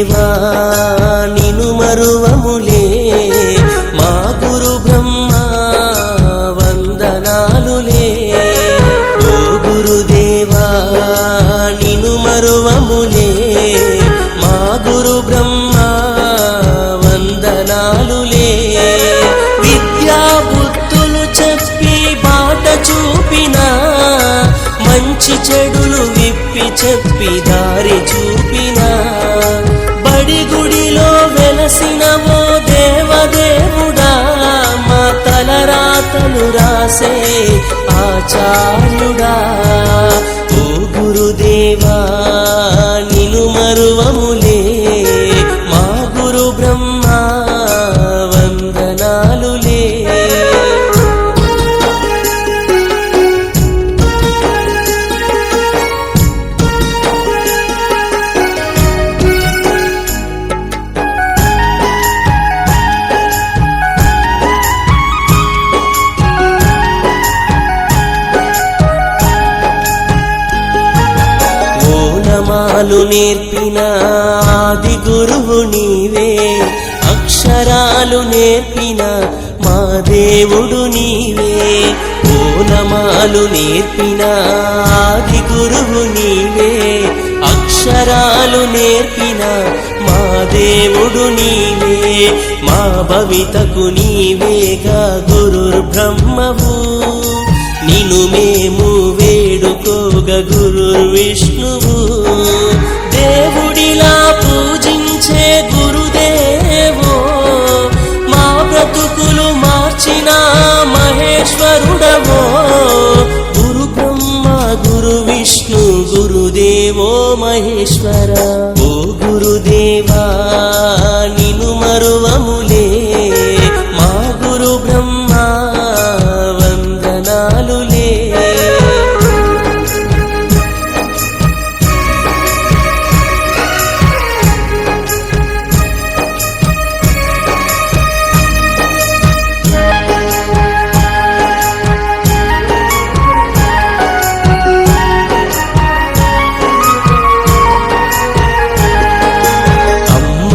దేవా నిను మరువములే. మా గురు బ్రహ్మ వందనాలులే. ఓ గురుదేవా నిను మరువములే. మా గురు బ్రహ్మ వందనాలులే. విద్యా బుద్ధులు చెప్పి బాట చూపిన మంచి చెడులు విప్పి చెప్పి దారి చూపిన ఆచార్యుడా. ఓనమాలు నేర్పిన ఆది గురువు నీవే. అక్షరాలు నేర్పిన మా దేవుడు నీవే. ఓనమాలు నేర్పిన ఆది గురువు నీవే. అక్షరాలు నేర్పిన మా దేవుడు నీవే. మా భవితకు నీవేగా గురుర్ బ్రహ్మవు నిను మేము వేడుకోగ గురుర్ విష్ణువు మహేశ్వరుడవో గురు బ్రహ్మ గురు విష్ణు గురుదేవో మహేశ్వర.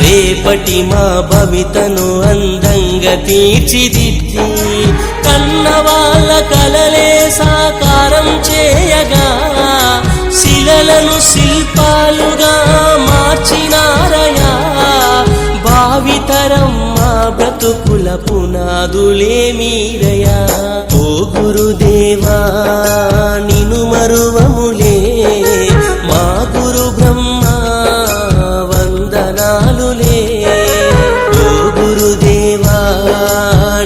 రేపటి మా భవితను అందంగా తీర్చిదిద్ది. కన్న వాళ్ళ కలలే సాకారం చేయగా శిలలను శిల్పాలుగా మార్చినారయా భావితరం మా బ్రతుకుల పునాదులే మీరయా ఓ గురుదేవా.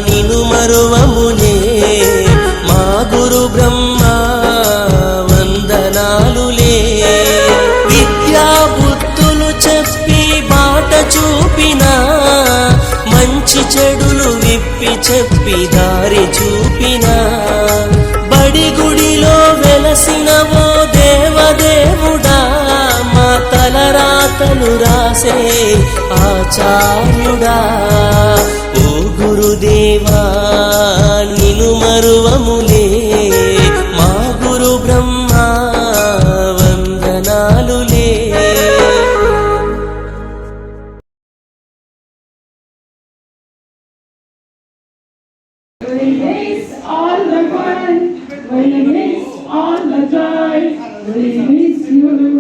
నిను మరువమునే మా గురు బ్రహ్మ వందనాలులే. విద్యా బుద్ధులు చెప్పి బాట చూపిన మంచి చెడులు విప్పి చెప్పి దారి చూపిన. బడి గుడిలో వెలసిన ఓ దేవదేవుడా మా తలరాతలు రాసే ఆచార్యుడా. Release your